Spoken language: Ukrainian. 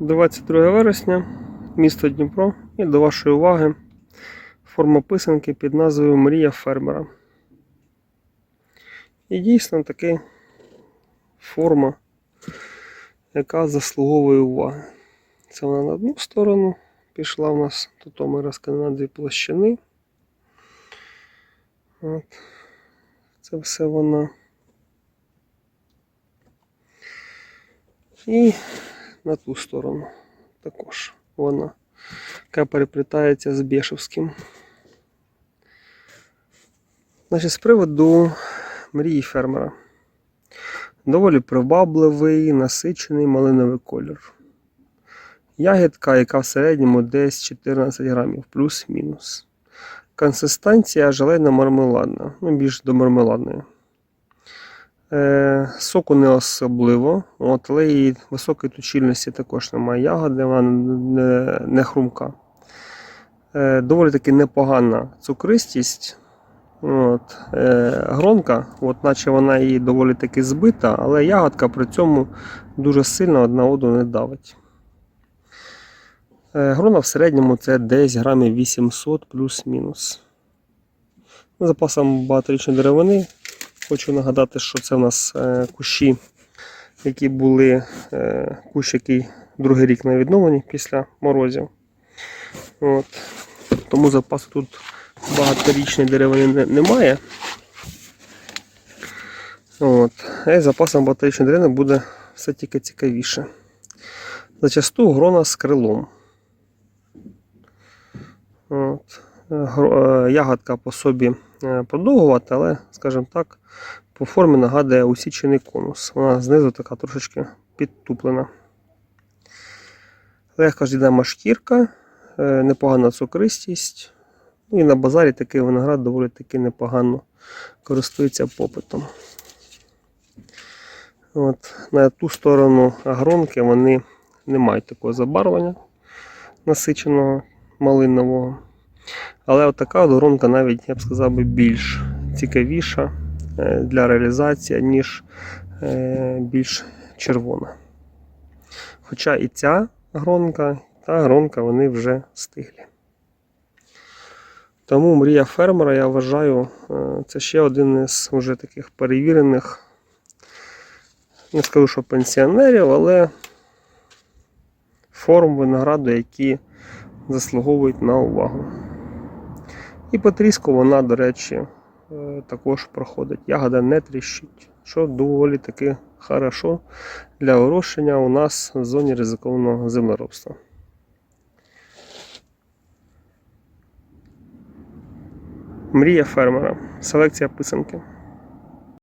22 вересня, місто Дніпро. І до вашої уваги форма писанки під назвою Мрія фермера. І дійсно таки форма, яка заслуговує уваги. Це вона на одну сторону пішла у нас, тут ми розкинули на дві площини. От. Це все вона. І на ту сторону також вона, яка переплітається з Бєшевським. Значить, з приводу мрії фермера. Доволі привабливий, насичений малиновий колір. Ягідка, яка в середньому десь 14 грамів, плюс-мінус. Консистенція желейно мармеладна, ну більш до мармеладної. Е, соку не особливо, от, але і високої точильності також немає ягоди, вона не, не хрумка. Е, доволі таки непогана цукристість. От, е, гронка, от, наче вона і доволі таки збита, але ягодка при цьому дуже сильно одна воду не давить. Грона в середньому це десь грамів 800 плюс-мінус. За запасом багаторічної деревини. Хочу нагадати, що це в нас е, кущі, які були е, кущ, який другий рік на відновленні після морозів. От. Тому запасу тут багаторічної деревини немає. От. А з запасом багаторічної деревини буде все тільки цікавіше. Зачасту грона з крилом. От. Е, Ягодка по собі е, продовгувата, але, скажімо так, по формі нагадує усічений конус. Вона знизу така трошечки підтуплена. Легка ж йде шкірка, е, непогана цукристість. Ну і на базарі такий виноград доволі таки непогано користується попитом. От, на ту сторону агронки вони не мають такого забарвлення насиченого малинового. Але от така от гронка навіть, я б сказав, би, більш цікавіша е, для реалізації, ніж е, більш червона. Хоча і ця гронка, та гронка вони вже стиглі. Тому мрія фермера, я вважаю, е, це ще один із вже таких перевірених, не скажу, що пенсіонерів, але форм винограду, які заслуговують на увагу. І по тріску вона, до речі, е, також проходить. Ягода не тріщить, що доволі таки хорошо для вирощення у нас в зоні ризикованого землеробства. Мрія фермера. Селекція писанки.